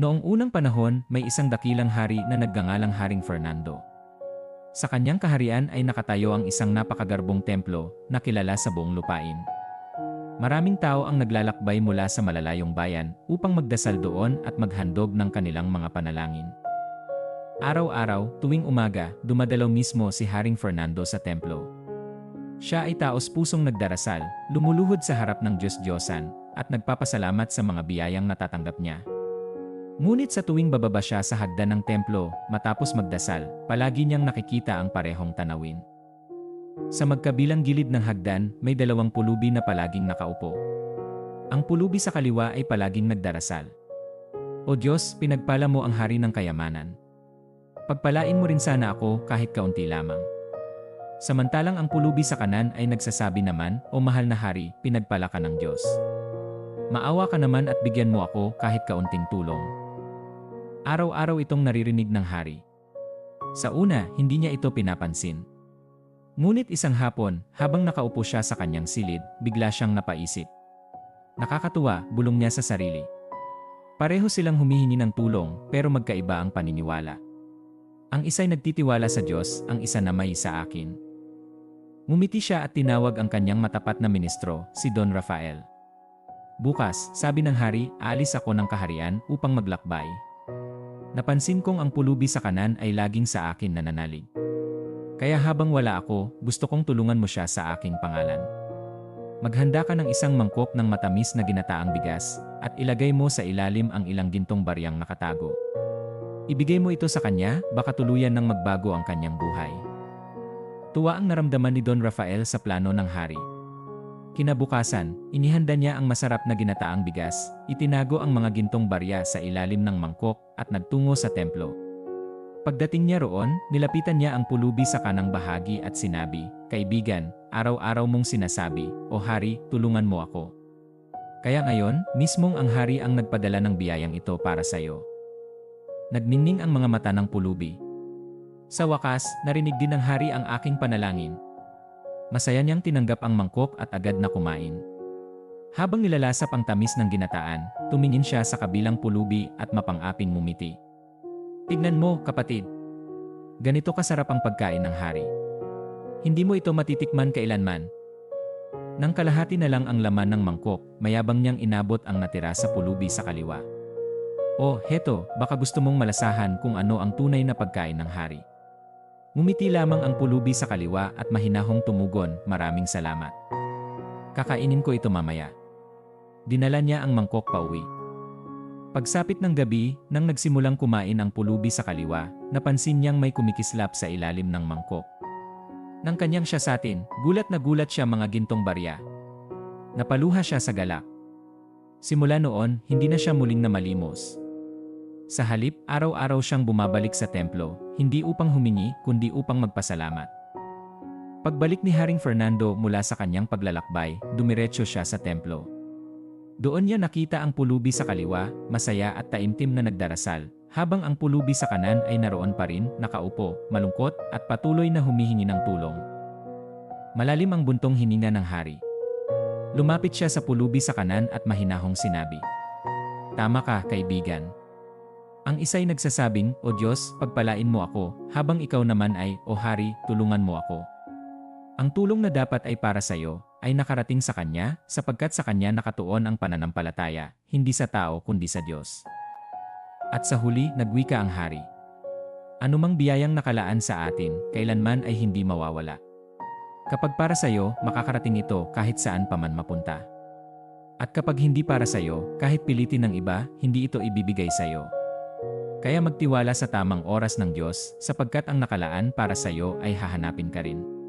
Noong unang panahon, may isang dakilang hari na nagngangalang Haring Fernando. Sa kanyang kaharian ay nakatayo ang isang napakagarbong templo na kilala sa buong lupain. Maraming tao ang naglalakbay mula sa malalayong bayan upang magdasal doon at maghandog ng kanilang mga panalangin. Araw-araw, tuwing umaga, dumadalaw mismo si Haring Fernando sa templo. Siya ay taos pusong nagdarasal, lumuluhod sa harap ng Diyos-Diyosan, at nagpapasalamat sa mga biyayang natatanggap niya. Ngunit sa tuwing bababa siya sa hagdan ng templo, matapos magdasal, palagi niyang nakikita ang parehong tanawin. Sa magkabilang gilid ng hagdan, may dalawang pulubi na palaging nakaupo. Ang pulubi sa kaliwa ay palaging nagdarasal. O Diyos, pinagpala mo ang hari ng kayamanan. Pagpalain mo rin sana ako kahit kaunti lamang. Samantalang ang pulubi sa kanan ay nagsasabi naman, O mahal na hari, pinagpala ka ng Diyos. Maawa ka naman at bigyan mo ako kahit kaunting tulong. Araw-araw itong naririnig ng hari. Sa una, hindi niya ito pinapansin. Ngunit isang hapon, habang nakaupo siya sa kanyang silid, bigla siyang napaisip. Nakakatuwa, bulong niya sa sarili. Pareho silang humihingi ng tulong, pero magkaiba ang paniniwala. Ang isa'y nagtitiwala sa Diyos, ang isa na may sa akin. Ngumiti siya at tinawag ang kanyang matapat na ministro, si Don Rafael. Bukas, sabi ng hari, aalis ako ng kaharian upang maglakbay. Napansin kong ang pulubi sa kanan ay laging sa akin nananalig. Kaya habang wala ako, gusto kong tulungan mo siya sa aking pangalan. Maghanda ka ng isang mangkok ng matamis na ginataang bigas at ilagay mo sa ilalim ang ilang gintong baryang nakatago. Ibigay mo ito sa kanya, baka tuluyan ng magbago ang kanyang buhay. Tuwa ang naramdaman ni Don Rafael sa plano ng hari. Kinabukasan, inihanda niya ang masarap na ginataang bigas, itinago ang mga gintong barya sa ilalim ng mangkok at nagtungo sa templo. Pagdating niya roon, nilapitan niya ang pulubi sa kanang bahagi at sinabi, Kaibigan, araw-araw mong sinasabi, O hari, tulungan mo ako. Kaya ngayon, mismong ang hari ang nagpadala ng biyayang ito para sa iyo. Nagningning ang mga mata ng pulubi. Sa wakas, narinig din ng hari ang aking panalangin, Masaya niyang tinanggap ang mangkok at agad na kumain. Habang nilalasap ang tamis ng ginataan, tumingin siya sa kabilang pulubi at mapang-aping mumiti. Tignan mo, kapatid. Ganito kasarap ang pagkain ng hari. Hindi mo ito matitikman kailanman. Nang kalahati na lang ang laman ng mangkok, mayabang niyang inabot ang natira sa pulubi sa kaliwa. Oh, heto, baka gusto mong malasahan kung ano ang tunay na pagkain ng hari. Ngumiti lamang ang pulubi sa kaliwa at mahinahong tumugon, maraming salamat. Kakainin ko ito mamaya. Dinala niya ang mangkok pauwi. Pagsapit ng gabi, nang nagsimulang kumain ang pulubi sa kaliwa, napansin niyang may kumikislap sa ilalim ng mangkok. Nang kanyang siya satin, gulat na gulat siya mga gintong barya. Napaluha siya sa galak. Simula noon, hindi na siya muling na malimos. Sa halip, araw-araw siyang bumabalik sa templo, hindi upang humingi kundi upang magpasalamat. Pagbalik ni Haring Fernando mula sa kanyang paglalakbay, dumiretso siya sa templo. Doon niya nakita ang pulubi sa kaliwa, masaya at taimtim na nagdarasal, habang ang pulubi sa kanan ay naroon pa rin, nakaupo, malungkot at patuloy na humihingi ng tulong. Malalim ang buntong hininga ng hari. Lumapit siya sa pulubi sa kanan at mahinahong sinabi, Tama ka, kaibigan. Ang isa'y nagsasabing, O Diyos, pagpalain mo ako, habang ikaw naman ay, O Hari, tulungan mo ako. Ang tulong na dapat ay para sa iyo, ay nakarating sa Kanya, sapagkat sa Kanya nakatuon ang pananampalataya, hindi sa tao kundi sa Diyos. At sa huli, nagwika ang Hari. Anumang biyayang nakalaan sa atin, kailanman ay hindi mawawala. Kapag para sa iyo, makakarating ito kahit saan pa man mapunta. At kapag hindi para sa iyo, kahit pilitin ng iba, hindi ito ibibigay sa iyo. Kaya magtiwala sa tamang oras ng Diyos sapagkat ang nakalaan para sa iyo ay hahanapin ka rin.